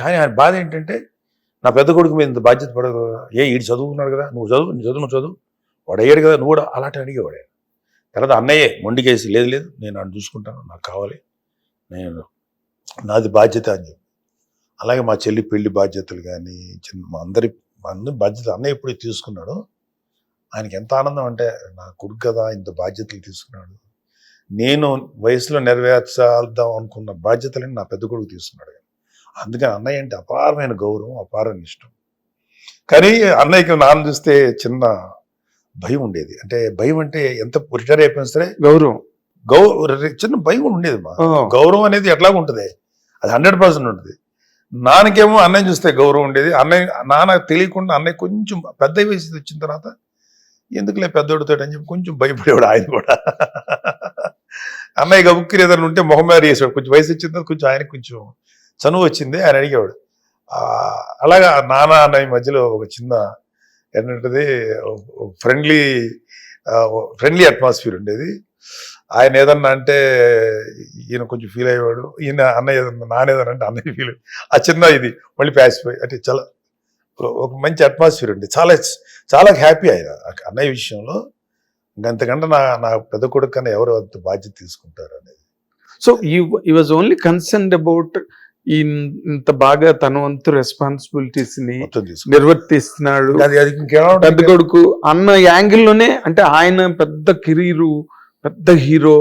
కానీ ఆయన బాధ ఏంటంటే నా పెద్ద కొడుకు మీద ఇంత బాధ్యత పడదు కదా ఏ ఈడు చదువుకున్నాడు కదా నువ్వు చదువు నీ చదువు నువ్వు చదువు. వాడు అయ్యాడు కదా నువ్వు కూడా అలాంటి అడిగేవాడే తర్వాత అన్నయ్యే మొండికేసి లేదు లేదు నేను ఆయన చూసుకుంటాను నాకు కావాలి నేను నాది బాధ్యత అని చెప్పి. అలాగే మా చెల్లి పెళ్ళి బాధ్యతలు కానీ చిన్న మా అందరి అందరి బాధ్యత అన్నయ్య ఎప్పుడు తీసుకున్నాడు ఆయనకి ఎంత ఆనందం అంటే నా కొడుకు కదా ఇంత బాధ్యతలు తీసుకున్నాడు. నేను వయసులో నెరవేర్చాల్దాం అనుకున్న బాధ్యతలని నా పెద్ద కొడుకు తీసుకున్నాడు అందుకని అన్నయ్య అంటే అపారమైన గౌరవం అపారమైన ఇష్టం. కానీ అన్నయ్యకి నాన్న చూస్తే చిన్న భయం ఉండేది. అంటే భయం అంటే ఎంత రిటైర్ అయిపోయినా సరే గౌరవం. గౌ చిన్న భయం ఉండేది మా గౌరవం అనేది ఎట్లా ఉంటుంది. అది హండ్రెడ్ పర్సెంట్ ఉంటుంది. నాన్నకేమో అన్నయ్య చూస్తే గౌరవం ఉండేది. అన్నయ్య నాన్న తెలియకుండా అన్నయ్య కొంచెం పెద్ద వయసు వచ్చిన తర్వాత ఎందుకులే పెద్దోడితో అని చెప్పి కొంచెం భయపడేవాడు ఆయన కూడా. అన్నయ్య గబుక్కిరి ఏదైనా ఉంటే మొహం మీద వేసేవాడు. కొంచెం వయసు వచ్చిన తర్వాత కొంచెం ఆయనకి కొంచెం చనువు వచ్చింది ఆయన అడిగేవాడు. అలాగా నాన్న అన్నయ్య మధ్యలో ఒక చిన్న ఏంటంటే ఫ్రెండ్లీ ఫ్రెండ్లీ అట్మాస్ఫియర్ ఉండేది. ఆయన ఏదన్నా అంటే ఈయన కొంచెం ఫీల్ అయ్యేవాడు ఈయన అన్నయ్య ఏదన్నా నాన్న ఏదన్నా అంటే అన్నయ్య ఫీల్ ఆ చిన్న ఇది మళ్ళీ ప్యాసిపోయి అంటే చాలా ఒక మంచి అట్మాస్ఫియర్ ఉంది చాలా చాలా హ్యాపీ ఆయన ఆ అన్నయ్య విషయంలో. ఇంకంతకంటే నా నా పెద్ద కొడుకు కన్నా ఎవరు అంత బాధ్యత తీసుకుంటారు అనేది. సో ఈ వాజ్ ఓన్లీ కన్సర్న్డ్ అబౌట్ ఇంత బాగా తన వంతు రెస్పాన్సిబిలిటీస్ని నిర్వర్తిస్తున్నాడు. పెద్ద కొడుకు అన్న యాంగిల్లోనే అంటే ఆయన పెద్ద కెరీరు పెద్ద hero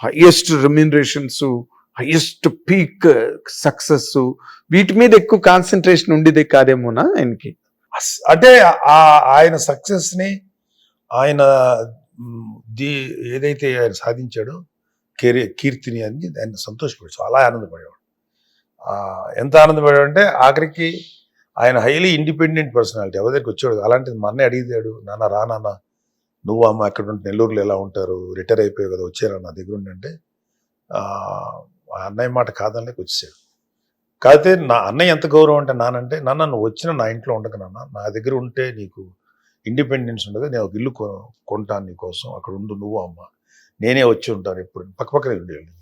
highest remunerations highest peak success వీటి మీద ఎక్కువ కాన్సన్ట్రేషన్ ఉండేది కాదేమోనా ఆయనకి? అంటే ఆ ఆయన సక్సెస్ని ఆయన ఏదైతే ఆయన సాధించాడో కెరీ కీర్తిని అని ఆయన సంతోషపడి చాలా ఆనందపడేవాడు. ఎంత ఆనందపడేవాడు అంటే ఆఖరికి ఆయన హైలీ ఇండిపెండెంట్ పర్సనాలిటీ. ఎవరి దగ్గరికి వచ్చాడు? అలాంటిది మా అన్నయ్య అడిగాడు నాన్న రా నాన్న నువ్వు అమ్మ అక్కడ ఉంటే నెల్లూరులో ఎలా ఉంటారు? రిటైర్ అయిపోయావు కదా వచ్చారా నా దగ్గర ఉండి అంటే ఆ అన్నయ్య మాట కాదనలేక వచ్చేసాడు. కాకపోతే నా అన్నయ్య ఎంత గౌరవం అంటే నానంటే నాన్న నువ్వు వచ్చిన నా ఇంట్లో ఉండక నాన్న. నా దగ్గర ఉంటే నీకు ఇండిపెండెన్స్ ఉండదు. నేను ఒక ఇల్లు కొ- కొంటాను నీకోసం. అక్కడ ఉండు నువ్వు అమ్మ. నేనే వచ్చి ఉంటాను ఎప్పుడు. పక్కపక్కనే ఉండేవాళ్ళు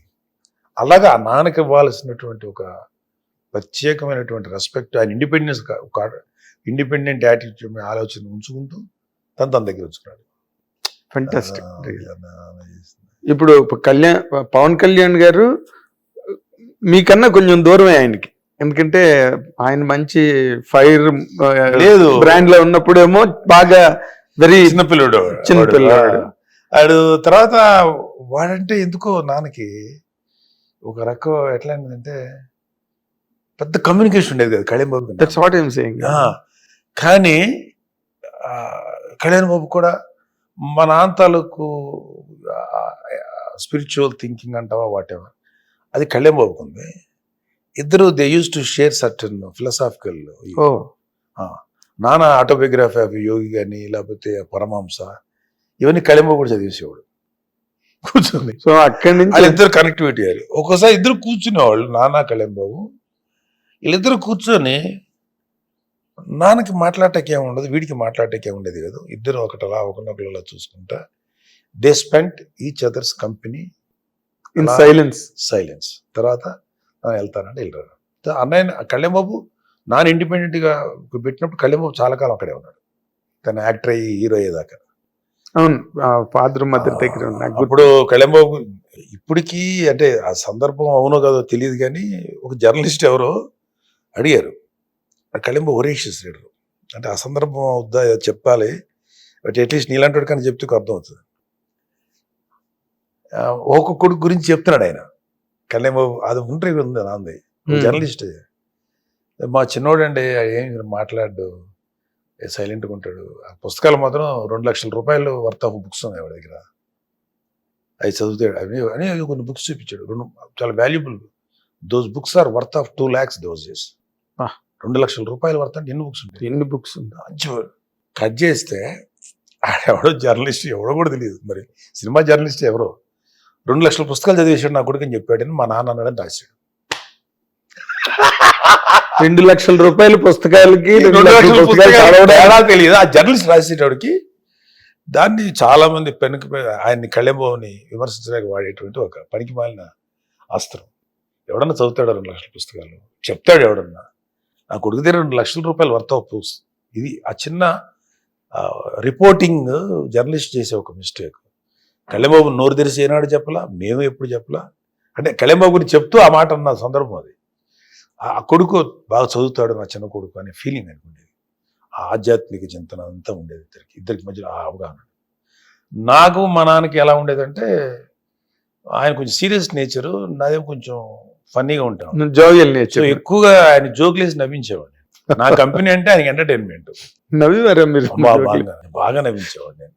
అలాగా ఆ నాన్నకి ఇవ్వాల్సినటువంటి ఒక ప్రత్యేకమైనటువంటి రెస్పెక్ట్ ఆయన ఇండిపెండెన్స్ ఒక ఇండిపెండెంట్ యాటిట్యూడ్ ఆలోచన ఉంచుకుంటూ తను తన దగ్గర ఉంచుకున్నాడు. ఫంటాస్టిక్. ఇప్పుడు కళ్యాణ్ పవన్ కళ్యాణ్ గారు మీకన్నా కొంచెం దూరమే ఆయనకి. ఎందుకంటే ఆయన మంచి ఫైర్ లేదు. బ్రాండ్లో ఉన్నప్పుడేమో బాగా వెరీ చిన్నపిల్లడు చిన్నపిల్లాడు. వాడు తర్వాత వాడంటే ఎందుకో నాన్నకి ఒక రకం ఎట్లా అంటే పెద్ద కమ్యూనికేషన్ ఉండేది కదా Kalyan Babu. That's what I'm saying కానీ కళ్యాణ్ బాబు కూడా మా నాన్న తాలూకు స్పిరిచువల్ థింకింగ్ అంటావా వాట్ ఎవర్ అది కళ్యాణ్ బాబుకు ఉంది. ఇద్దరు they use to share certain philosophical ఓ. నాన్న ఆటోబయోగ్రఫీ ఆఫ్ యోగి కానీ లేకపోతే పరమాంస ఇవన్నీ కళింబ కూడా చదివేసేవాడు. కూర్చొని. సో అక్కడి నుంచి వాళ్ళిద్దరు కనెక్టివిటీ అది ఒక్కోసారి ఇద్దరు కూర్చునేవాళ్ళు నాన్న కళ్యాణబాబు. వీళ్ళిద్దరు కూర్చొని నాన్నకి మాట్లాడటానికి ఏమి ఉండదు వీడికి మాట్లాడటానికి ఏమి ఉండేది కదా. ఇద్దరు ఒకటలా ఒకరినొకరు చూసుకుంటా. They spent each others company in silence silence తర్వాత "ఆ, వెళ్తానంటే వెళ్ళారు. అన్నయ్య కళ్యాణబాబు నాన్ ఇండిపెండెంట్గా పెట్టినప్పుడు కళ్యాణబాబు చాలా కాలం అక్కడే ఉన్నాడు. తను యాక్టర్ అయ్యి హీరో అయ్యేదాకా. అవును ఫాదర్ మదర్ దగ్గర ఉన్న అప్పుడు కళ్యాణబాబు ఇప్పటికీ అంటే ఆ సందర్భం అవునో కాదో తెలియదు కానీ ఒక జర్నలిస్ట్ ఎవరో అడిగారు. కళ్యాణబాబు ఒరేషియస్ లీడర్ అంటే ఆ సందర్భం అవుద్దా? చెప్పాలి. బట్ అట్లీస్ట్ నీలాంటి కానీ చెప్తే అర్థం అవుతుంది. ఒక కొడుకు గురించి చెప్తున్నాడు ఆయన. కళ్యాణబాబు అది ఉంటే ఉంది నాంది. జర్నలిస్ట్. మా చిన్నోడు అండి ఏం మాట్లాడు? సైలెంట్గా ఉంటాడు. ఆ పుస్తకాలు మాత్రం రెండు లక్షల రూపాయలు వర్త్ ఆఫ్ బుక్స్ ఉన్నాయి వాడి దగ్గర. అవి చదువుతాడు. అవి అని కొన్ని బుక్స్ చూపించాడు. రెండు చాలా valuable. Those books are worth of two lakhs those days. రెండు లక్షల రూపాయలు వర్త్ అంటే ఎన్ని బుక్స్ ఉంటాయి? ఎన్ని బుక్స్ ఉంది మంచి కట్ చేస్తే ఎవడో జర్నలిస్ట్ ఎవడో కూడా తెలియదు. మరి సినిమా జర్నలిస్ట్ ఎవరో? రెండు లక్షల పుస్తకాలు చదివేశాడు నా కొడుకు అని చెప్పాడని మా నాన్న అన్నాడని రాశాడు. రెండు లక్షల రూపాయల పుస్తకాలకి రెండు లక్షల పుస్తకాలు తెలియదు? ఆ జర్నలిస్ట్ రాసేటోడికి దాన్ని చాలా మంది పెనుక ఆయన్ని కళ్యాణబాబుని విమర్శించడానికి వాడేటువంటి ఒక పనికి మాలిన అస్త్రం. ఎవడన్నా చదువుతాడు రెండు లక్షల పుస్తకాలు? చెప్తాడు ఎవడన్నా? నా కొడుకు దగ్గర రెండు లక్షల రూపాయలు వర్త్ ఆఫ్ ఇది ఆ చిన్న రిపోర్టింగ్ జర్నలిస్ట్ చేసే ఒక మిస్టేక్. కళ్యాణబాబు నోరు తెరిచి ఏనాడు చెప్పలా? మేము ఎప్పుడు చెప్పలా? అంటే కళ్యాణబాబు గురించి చెప్తూ ఆ మాట అన్న సందర్భం అది. ఆ కొడుకు బాగా చదువుతాడు నా చిన్న కొడుకు అనే ఫీలింగ్ అనుకుండేది ఆ ఆధ్యాత్మిక చింతన అంతా ఉండేది ఇద్దరికి. ఇద్దరికి మధ్యలో ఆ అవగాహన. నాకు మా నాన్నకి ఎలా ఉండేదంటే ఆయన కొంచెం సీరియస్ నేచరు నాదేమో కొంచెం ఫన్నీగా ఉంటాం. జోవియల్ సో నేచర్ ఎక్కువగా ఆయన జోక్లేసి నవ్వించేవాడు నా కంపెనీ అంటే ఆయనకి ఎంటర్టైన్మెంట్ నవ్వివారా మీరు? బాగా బాగా నవ్వించేవాడు నేను.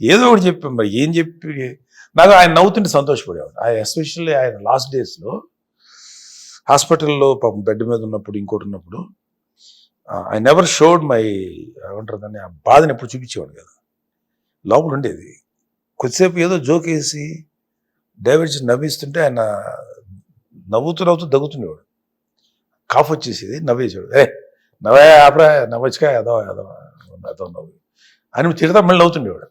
ఏదో ఒకటి చెప్పాం మరి. ఏం చెప్పి నాకు ఆయన నవ్వుతుంటే సంతోషపడేవాడు ఆయన ఎస్పెషల్లీ ఆయన లాస్ట్ డేస్లో హాస్పిటల్లో పాపం బెడ్ మీద ఉన్నప్పుడు ఇంకోటి ఉన్నప్పుడు ఐ నెవర్ షోడ్ మై ఏమంటారు దాన్ని ఆ బాధని ఎప్పుడు చూపించేవాడు కదా. లోపల ఉండేది. కొద్దిసేపు ఏదో జోక్ వేసి డైవర్స్ నవ్విస్తుంటే ఆయన నవ్వుతూ నవ్వుతూ దగ్గుతుండేవాడు. కాఫ్ వచ్చేసేది నవ్వేసాడు ఏ నవ్వే ఆపరా నవ్వచ్చుగా ఏదో ఏదో ఏదో నవ్వు. అని తిడతా మళ్ళీ నవ్వుతుండేవాడు.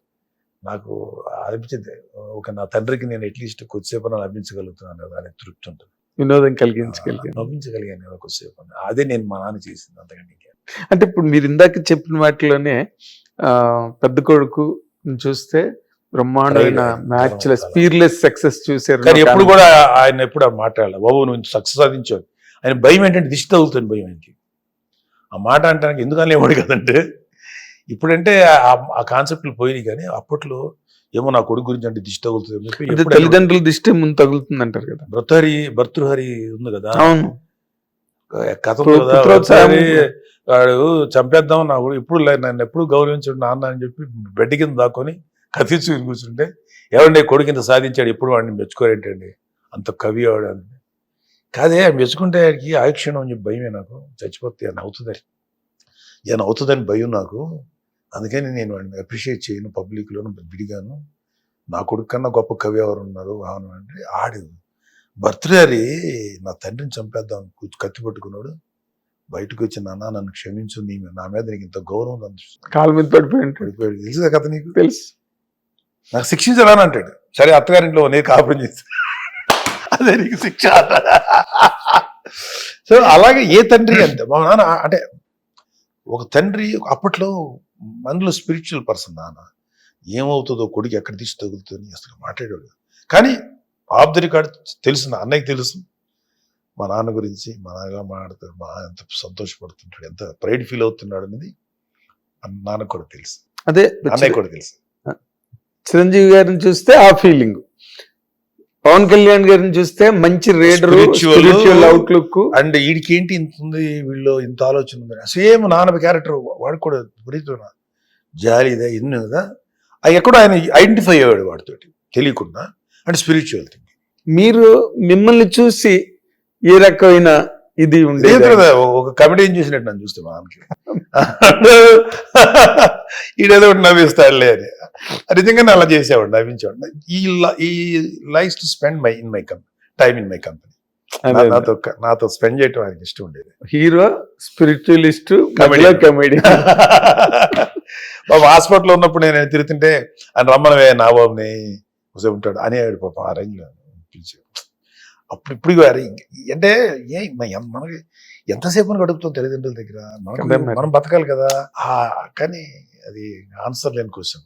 నాకు అనిపించింది ఒక నా తండ్రికి నేను అట్లీస్ట్ కొద్దిసేపు నవ్వించగలుగుతున్నాను కదా అని తృప్తి ఉంటుంది. వినోదం కలిగించగలిగాను నవ్వించగలిగాను కదా కొద్దిసేపు అని. అదే నేను మా నాన్న చేసింది అంతకంటే. అంటే ఇప్పుడు మీరు ఇందాక చెప్పిన వాటిలోనే పెద్ద కొడుకు చూస్తే బ్రహ్మాండమైన. మ్యాచ్. స్పీర్లెస్ సక్సెస్ చూసారు కానీ ఎప్పుడు కూడా ఆయన ఎప్పుడు ఆ మాట్లాడాలి బాబు నువ్వు సక్సెస్ సాధించావు ఆయన భయం ఏంటంటే దిష్టి తగులుతుంది భయం ఆయనకి ఆ మాట అంటానికి ఎందుకు అనేవాడు కదంటే ఇప్పుడంటే ఆ- ఆ కాన్సెప్ట్లు పోయినాయి కానీ అప్పట్లో ఏమో నా కొడుకు గురించి అంటే దిష్టి తగులుతుంది చెప్పి తల్లిదండ్రుల దిష్టి ముందు తగులుతుంది అంటారు కదా. భర్తహరి భర్తృహరి ఉంది కదా. అవును. కథ వాడు చంపేద్దాం నా కూడా ఇప్పుడు నన్ను ఎప్పుడు గౌరవించడు నాన్న అని చెప్పి బెడ్ కింద దాక్కొని కత్తిచ్చి కూర్చుంటే ఏమండి కొడుకు ఇంత సాధించాడు ఎప్పుడు వాడిని మెచ్చుకోరేంటండి? అంత కవి వాడు అని. కాదే ఆయన మెచ్చుకుంటే ఆయనకి ఆయుక్షణం అని చెప్పి భయమే నాకు చచ్చిపోతే ఆయన అవుతుందని. ఈయన అవుతుందని భయం నాకు. అందుకని నేను వాడిని అప్రిషియేట్ చేయను పబ్లిక్లోను విడిగాను. నా కొడుకు కన్నా గొప్ప కవి ఎవరు ఉన్నారు అవును అంటే ఆడు. భర్తృహరి నా తండ్రిని చంపేద్దాం కత్తి పట్టుకున్నాడు. బయటకు వచ్చి నాన్న నన్ను క్షమించు నీ నా మీద నీకు ఇంత గౌరవం ఉంది." కాలు మీద పడిపోయి ఉంటాడు పడిపోయాడు. తెలుసుదా కథ నీకు? తెలుసు. నాకు శిక్షించాలని అంటాడు. సరే అత్తగారింట్లో నేను కాపురం చేసి అదే నీకు శిక్ష సో అలాగే ఏ తండ్రి అంతే మా నాన్న అంటే ఒక తండ్రి అప్పట్లో మనలో స్పిరిచువల్ పర్సన్ నాన్న. ఏమవుతుందో కొడుకు ఎక్కడ తీసి తగులుతుంది అసలు మాట్లాడాడు కానీ ఆఫ్ ది రికార్డ్ తెలుసు నా అన్నయ్యకి తెలుసు. మా నాన్న గురించి మా నాన్న ఎలా మాట్లాడతాడు మా ఎంత సంతోషపడుతుంటాడు ఎంత ప్రైడ్ ఫీల్ అవుతున్నాడు అనేది నాన్నకు కూడా తెలుసు. అదే అన్నయ్య కూడా తెలుసు. చిరంజీవి గారిని చూస్తే ఆ ఫీలింగ్ పవన్ కళ్యాణ్ గారిని చూస్తే మంచి రేడర్. స్పిరిచువల్ అవుట్లుక్ అండ్ వీడికి ఏంటి ఇంత ఉంది వీళ్ళు ఇంత ఆలోచన ఉంది? సేమ్ నాన్న క్యారెక్టర్ వాడు కూడా విపరీతమైన జాలి ఇదా ఎన్ని కదా అవి ఎక్కడో ఆయన ఐడెంటిఫై అయ్యాడు వాడితోటి తెలియకుండా. అంటే స్పిరిచువల్ థింగ్ మీరు మిమ్మల్ని చూసి ఏ రకమైన ఇది ఉండేది? కదా ఒక కమెడీని చూసినట్టు నన్ను చూస్తే మా నాన్నకి ఈడేదో నవ్విస్తాడులే అని. నిజంగా అలా చేసేవాడు నవ్వించేవాడు. ఈ ఈ life to spend my in my company time in my company. నాతో నాతో స్పెండ్ చేయటం ఆయనకి ఇష్టం ఉండేది. Hero spiritualist. కమెడీ బాబు హాస్పిటల్లో ఉన్నప్పుడు నేను తిరుగుతుంటే ఆయన రమ్మనవే నా బాబుని కూర్చో ఉంటాడు అనేవాడు పాపం ఆ రేంజ్లో పిలిచి అప్పుడు ఇప్పుడు అంటే ఏ మనకి ఎంతసేపు అని గడుపుతాం తల్లిదండ్రుల దగ్గర? మనకు. మనం బతకాలి కదా? కానీ అది ఆన్సర్ లేని క్వశ్చన్.